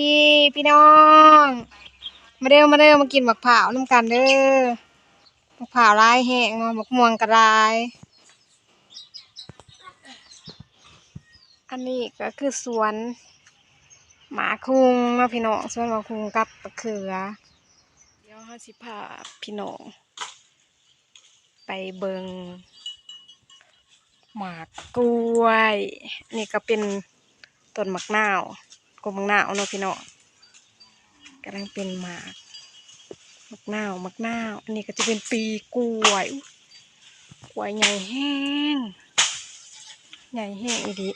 ดีพี่น้อง มาเด้อมาเด้อมากินบักเผาน้ำกันเด้อบักเผาวร้ายแห้งเนาะบักม่วงกระายอันนี้ก็คือสวนหมาคุงเนาะพี่น้องสวนหมาคุงกับมะเขือ เดี๋ยวเฮาสิพาพี่น้องไปเบิงหมากกล้วย นี่ก็เป็นต้นหมะนาว กมมะนาวเนาะพี่น้องกำลังเป็นหมากมะนาวมะนาวอันนี้ก็จะเป็นปีกล้วยกล้วยใหญ่แห้ง ใหญ่แห้งอีดี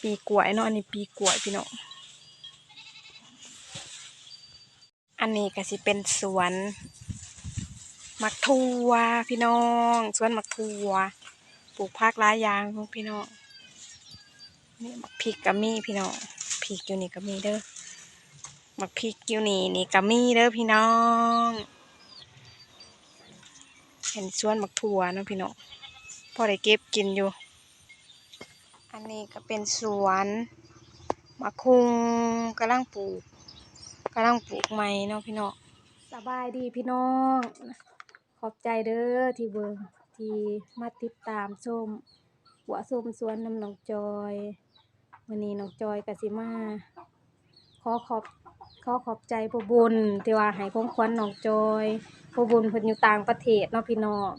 ปีกล้วยเนาะอันนี้ปีกล้วยพี่น้องอันนี้ก็สิเป็นสวนมักทัวพี่น้องสวนมักทัวปลูกผักหลายอย่างพี่น้องนี่มักพริกก็มีพี่น้อง พริกอยู่นี่ก็มีเด้อมักพริกอยู่นี่นี่ก็มีเด้อพี่น้อง เห็นสวนมักทัวนะพี่น้องพอได้เก็บกินอยู่ อันนี้ก็เป็นสวนมักคุงกำลังปลูกกำลังปลูกใหม่เนาะพี่น้องสบายดีพี่น้อง ขอบใจเด้อที่เบิงที่มาติดตามชมหัวส้มสวนน้ำหนองจอย วันนี้น้องจอยกสิมาขอขอบขอขอบใจผู้บุญที่ว่าให้ของขวัญน้องจอยผู้บุญเพิ่นอยู่ต่างประเทศเนาะพี่น้อง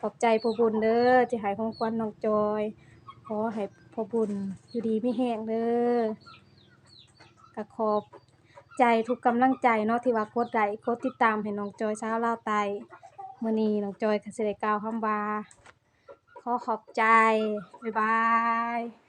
ขอบใจผู้บุญเด้อที่ให้ของขวัญน้องจอยขอให้ผู้บุญอยู่ดีไม่แห้งเด้อก็ขอบใจทุกกำลังใจเนาะที่ว่ากดไลค์กดติดตามให้น้องจอยเช้าวลาไตมื้อนี้น้องจอยก็สิได้กาวคำว่าขอขอบใจ บ๊ายบาย